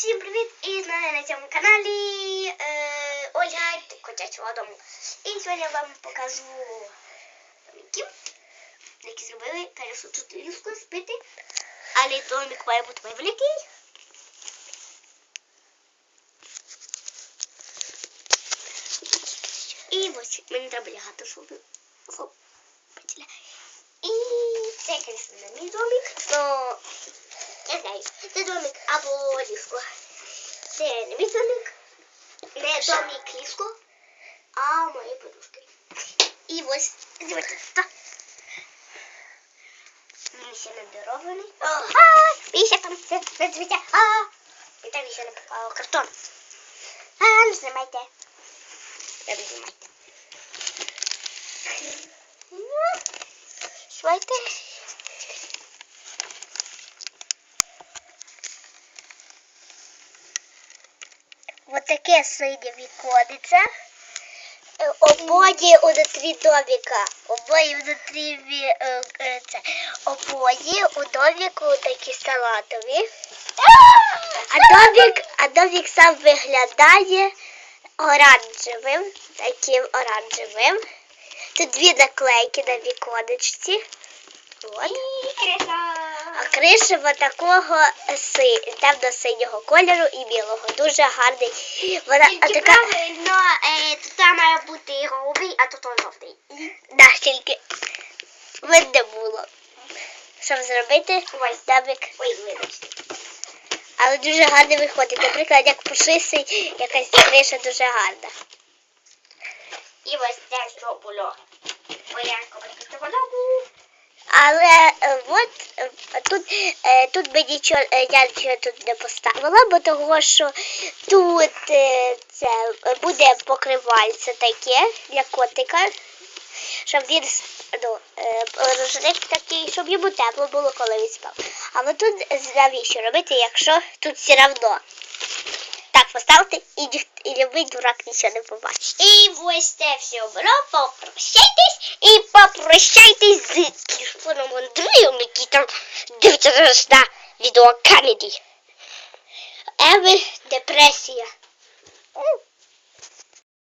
Всім привіт! І з мене на цьому каналі е, Ольга Котячого дому. І сьогодні я вам покажу домиків, які зробили, звісно, тут різко спити, але домик має бути великий. І ось мені треба лягати, щоб потіля. І це, звісно, мій домик, но я знаю, це домик або ліжко. Це не мій домик, не домик ліжко, а мої подушки. І ось, дивіться. Він ще не дорований. А, бійся там, це, це дивіться. І там ще не картон. А, не знімайте. Не знімайте. Знімайте. Вот таке синє віконце. Обоє внутрі домика. Обоє внутрі е, е, це. Обоє у домику такі салатові. А домик, а домик сам виглядає оранжевим, таким оранжевим. Тут дві наклейки на віконечці. От. А криша вот такого си, темно-синього кольору і білого. Дуже гарний. Вона Тільки така. правильно, е, тут має бути голубий, а тут жовтий. Да, тільки видно було. Щоб зробити Ось. домик. Ой, вибачте. Але дуже гарно виходить. Наприклад, як пушистий, якась криша дуже гарна. І ось те, що було. Використовував. Але е, от тут, е, тут би нічого, е, я нічого тут не поставила, бо того, що тут е, це буде покривальце таке для котика, щоб він ну, рушник такий, щоб йому тепло було, коли він спав. Але тут навіщо робити, якщо тут все одно поставити і, ніх- і любий дурак нічого не побачить. І ось це все було. Попрощайтесь. І попрощайтесь з телефоном Андрієм, який там дивиться зараз на відео Камеді. Еви депресія.